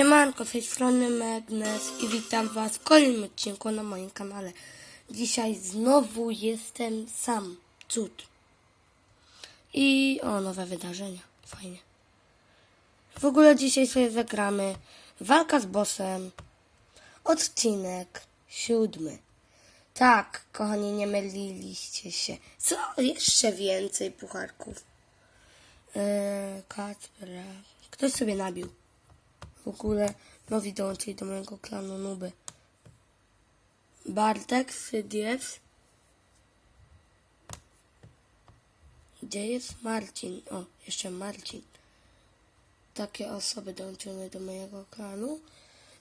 Siemanko, z tej strony Magnes i witam Was w kolejnym odcinku na moim kanale. Dzisiaj znowu jestem sam. Cud. I o, nowe wydarzenia. Fajnie. W ogóle dzisiaj sobie zagramy Walka z bossem. Odcinek siódmy. Tak, kochani, nie myliliście się. Co? Jeszcze więcej pucharków. Eee, Kacpera. Ktoś sobie nabił. W ogóle nowi dołączyli do mojego klanu Nuby. Bartek, Sydies. Gdzie jest Marcin? O, jeszcze Marcin. Takie osoby dołączyły do mojego klanu.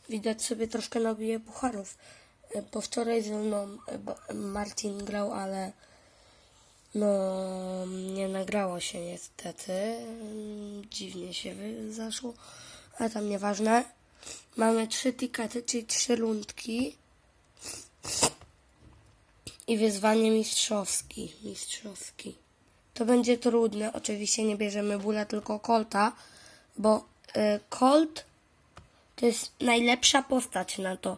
Widać sobie troszkę nabiję pucharów. E, Bo wczoraj ze mną e, bo- Marcin grał, ale no nie nagrało się niestety. Dziwnie się zaszło. Ale tam nieważne. Mamy trzy tikety, czyli trzy rundki. I wyzwanie mistrzowski. Mistrzowski. To będzie trudne. Oczywiście nie bierzemy bóla, tylko Colta, bo y, Colt to jest najlepsza postać na to.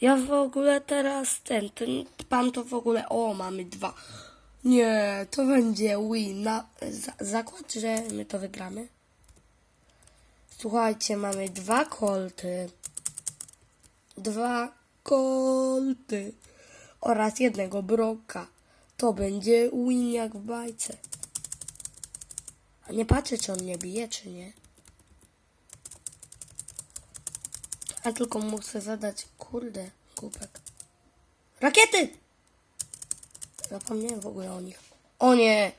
Ja w ogóle teraz ten, ten pan to w ogóle, o mamy dwa. Nie, to będzie win. Na, za, zakład, że my to wygramy. Słuchajcie, mamy dwa kolty. Dwa kolty. Oraz jednego broka. To będzie win jak w bajce. A nie patrzę, czy on nie bije, czy nie. A tylko muszę zadać, kurde, głupek. Rakiety! Zapomniałem w ogóle o nich. O nie!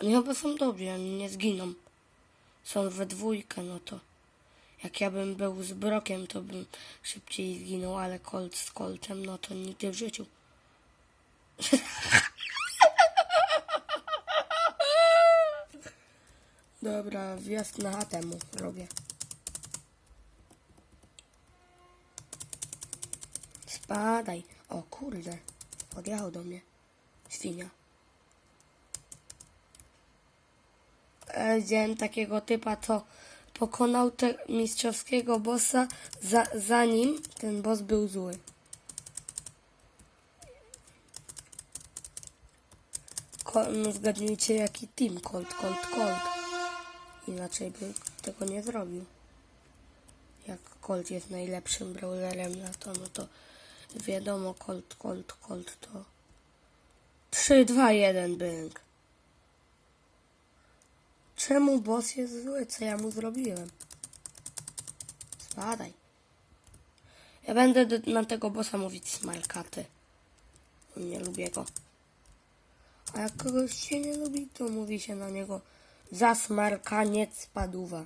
Oni chyba są dobrzy, oni nie zginą. Są we dwójkę, no to. Jak ja bym był z Brokiem, to bym szybciej zginął, ale Colt z Coltem, no to nigdy w życiu. Dobra, wjazd na chatę mu robię. Spadaj. O kurde, podjechał do mnie. Świnia. Widziałem takiego typa, co pokonał te mistrzowskiego bossa, za, zanim ten boss był zły. No zgadnijcie jaki team, Colt, Colt, Colt. Inaczej by tego nie zrobił. Jak Colt jest najlepszym brawlerem na to, no to wiadomo, Colt, Colt, Colt to 3, 2, 1, bęk. Czemu boss jest zły? Co ja mu zrobiłem? Spadaj. Ja będę na tego bossa mówić smalkaty. Nie lubię go. A jak kogoś się nie lubi, to mówi się na niego zasmarkaniec spaduwa.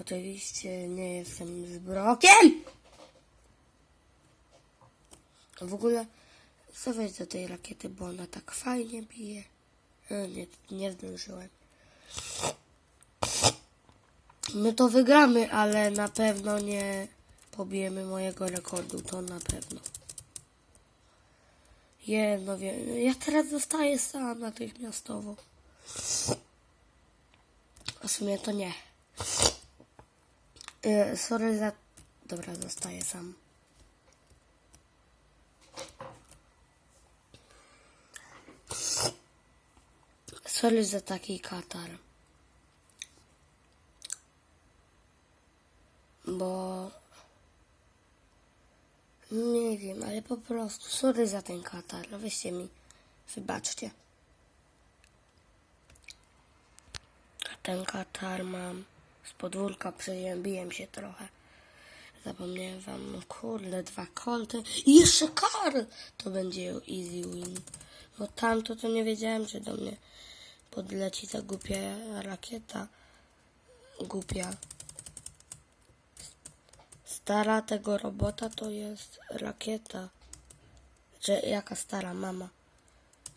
Oczywiście nie jestem z brokiem! W ogóle co weź do tej rakiety, bo ona tak fajnie bije. E, Nie, nie zdążyłem. My to wygramy, ale na pewno nie pobijemy mojego rekordu, to na pewno. Jedno wiem. Ja teraz zostaję sam natychmiastowo. W sumie to nie. E, sorry za... Dobra, zostaję sam. Sorry za taki katar. Bo... Nie wiem, ale po prostu sorry za ten katar. No Weźcie mi, wybaczcie. A ten katar mam z podwórka, przeziębiłem się trochę. Zapomniałem wam, no kurde, dwa kolty i jeszcze kar! To będzie easy win. No tamto to nie wiedziałem, że do mnie podleci ta głupia rakieta. Głupia. Stara tego robota to jest rakieta. Że jaka stara mama?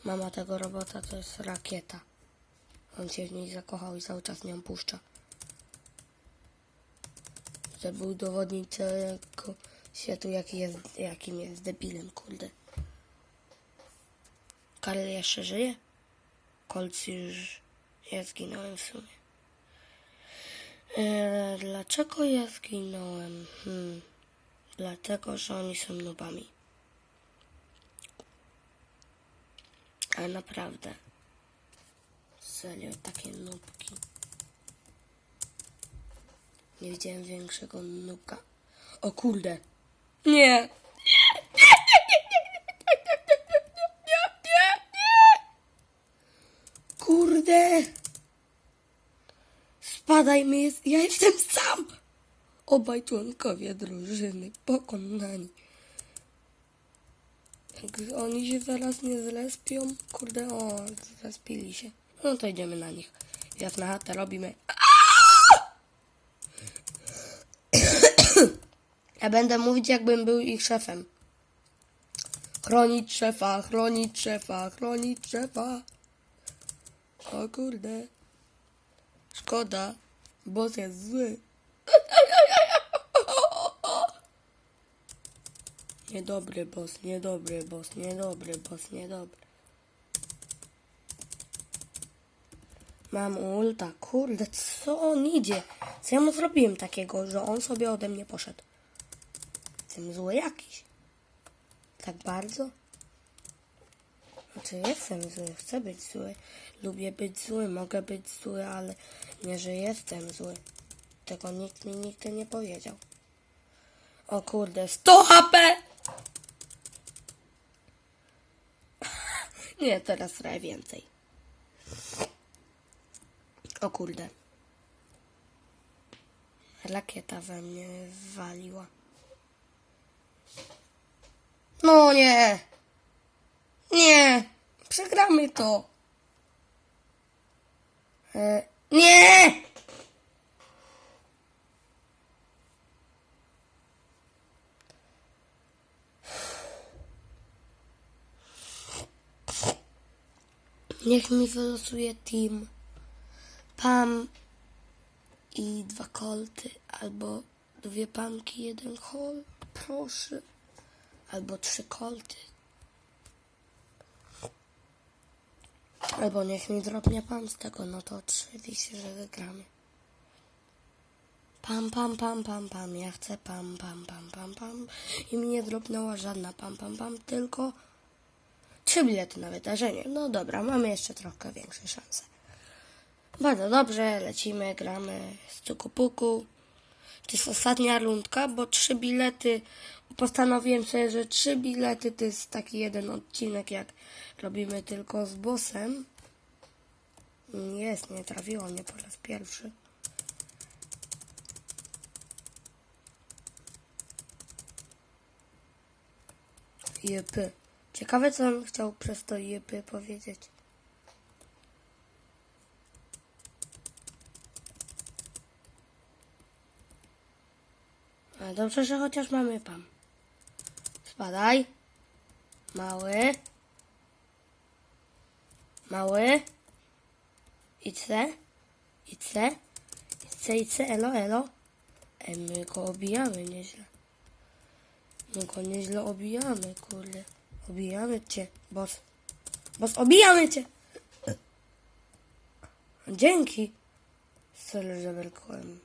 Mama tego robota to jest rakieta. On się w niej zakochał i cały czas nią puszcza. Żeby udowodnić całego światu, jaki jest, jakim jest debilem, kurde. Karl jeszcze żyje? Kolcy już ja zginąłem w sumie. E, dlaczego ja zginąłem? Hmm. Dlatego, że oni są nubami. Ale naprawdę. Serio, takie nubki. Nie widziałem większego nubka. O kurde. Nie. Kurde. Spadaj mi jest. Ja jestem sam. Obaj członkowie drużyny pokonani. Oni się zaraz nie zlespią. Kurde, o, zlespili się. No to idziemy na nich. Jak na chatę robimy. Ja będę mówić, jakbym był ich szefem. Chronić szefa, chronić szefa, chronić szefa. O kurde. Szkoda, boss jest zły. Niedobry boss, niedobry boss, niedobry boss, niedobry. Mam ulta, kurde, co on idzie? Co ja mu zrobiłem takiego, że on sobie ode mnie poszedł? Jestem zły jakiś. Tak bardzo? Znaczy jestem zły, chcę być zły. Lubię być zły, mogę być zły, ale nie, że jestem zły. Tego nikt mi nigdy nie powiedział. O kurde, 100 HP! Nie, teraz trochę więcej. O kurde. Rakieta we mnie waliła. No nie! Nie! Przegramy to! E, nie! Niech mi wylosuje team. Pam i dwa kolty, albo dwie pamki, jeden kol, proszę. Albo trzy kolty. Albo niech mi drobnie pam z tego, no to oczywiście, że wygramy. Pam, pam, pam, pam, pam, ja chcę pam, pam, pam, pam, pam. I mi nie drobnęła żadna pam, pam, pam, tylko trzy bilety na wydarzenie. No dobra, mamy jeszcze trochę większe szanse. Bardzo dobrze, lecimy, gramy z puku. To jest ostatnia rundka, bo trzy bilety, postanowiłem sobie, że trzy bilety to jest taki jeden odcinek, jak robimy tylko z bossem. Jest, nie trafiło mnie po raz pierwszy. Jepy. Ciekawe, co on chciał przez to jepy powiedzieć. Dobrze, że chociaż mamy pam. Spadaj. Mały. Mały. Idźce. Idźce. Idźce, idźce. Elo, elo. Ej, my go obijamy nieźle. My go nieźle obijamy, kurde. Obijamy cię, boss. Boss, obijamy cię! Dzięki. Sorry, że welkołem.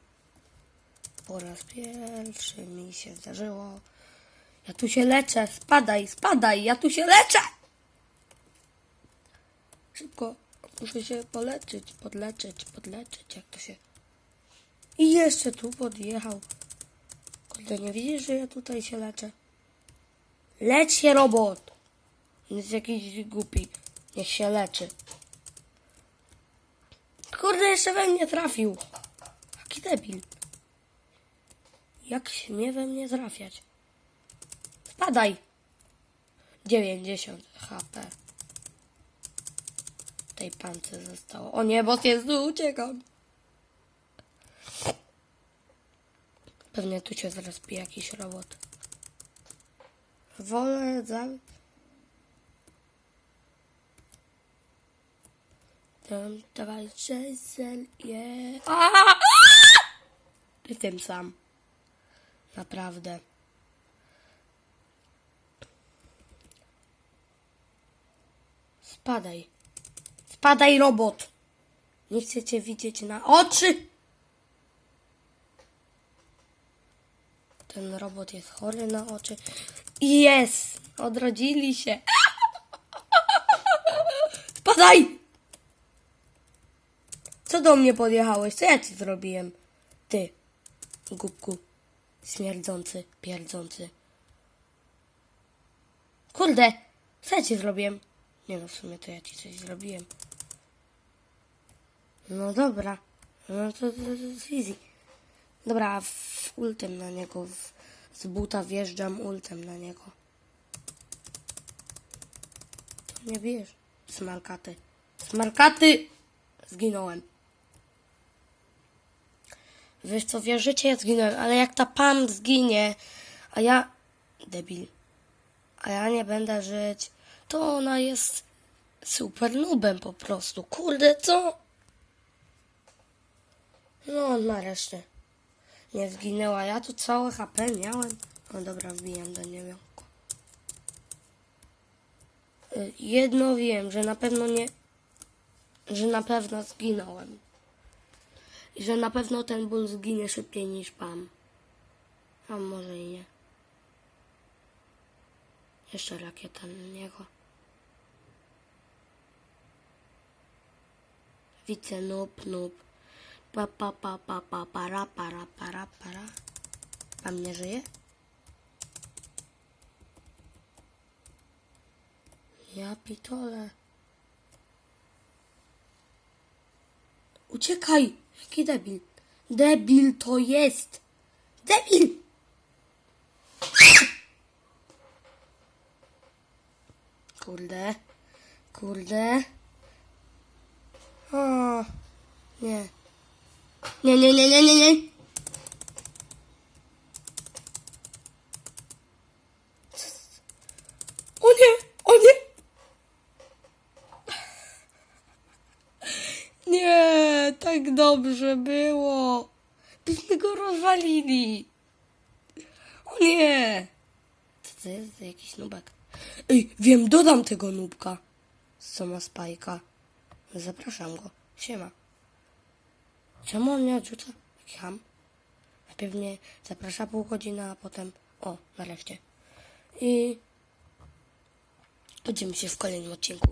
Po raz pierwszy mi się zdarzyło. Ja tu się leczę. Spadaj, spadaj. Ja tu się leczę. Szybko. Muszę się poleczyć, podleczyć, podleczyć. Jak to się... I jeszcze tu podjechał. Kurde, nie widzisz, że ja tutaj się leczę? Lecz się, robot. Jest jakiś głupi. Niech się leczy. Kurde, jeszcze we mnie trafił. Jaki debil. Jak śmie we mnie trafiać? Spadaj! 90 HP. Tej pance zostało. O nie, bo jest uciekam. Pewnie tu się zaraz pije jakiś robot. Wolę za... Tam, dawaj, Jason, yeah. Aaaa! Jestem sam. Naprawdę. Spadaj. Spadaj, robot. Nie chcecie widzieć na oczy. Ten robot jest chory na oczy. Jest! Odrodzili się. Spadaj! Co do mnie podjechałeś? Co ja ci zrobiłem? Ty, głupku, śmierdzący, pierdzący. Kurde, co ja ci zrobiłem? Nie no, w sumie to ja ci coś zrobiłem. No dobra, no to, to, to jest easy. Dobra, w ultem na niego, w, z buta wjeżdżam ultem na niego. To mnie bijesz, smarkaty. Smarkaty! Zginąłem. Wiesz co, wierzycie, ja zginąłem, ale jak ta Pam zginie, a ja... Debil. A ja nie będę żyć, to ona jest super nubem po prostu. Kurde, co? No, nareszcie. Nie zginęła. Ja tu całe HP miałem. No dobra, wbijam do niego. Y, Jedno wiem, że na pewno nie... Że na pewno zginąłem. I że na pewno ten ból zginie szybciej niż Pam. A może i nie. Jeszcze rakieta na niego. Widzę noob, noob. Pa, pa, pa, pa, pa, para, para, para, para. Pan nie żyje? Ja pitole. Uciekaj! Jaki debil? Debil to jest! Debil! Kurde. Kurde. O, nie. Nie, nie, nie, nie, nie, nie. O nie, o nie. Nie, tak dobrze było. Byśmy go rozwalili. O nie. Co to jest za jakiś nubek? Ej, wiem, dodam tego nubka. Co ma spajka. Zapraszam go. Siema. Czemu on mnie odrzuca? Ham. Najpierw mnie zaprasza pół godziny, a potem... O, nareszcie. I... Widzimy się w kolejnym odcinku.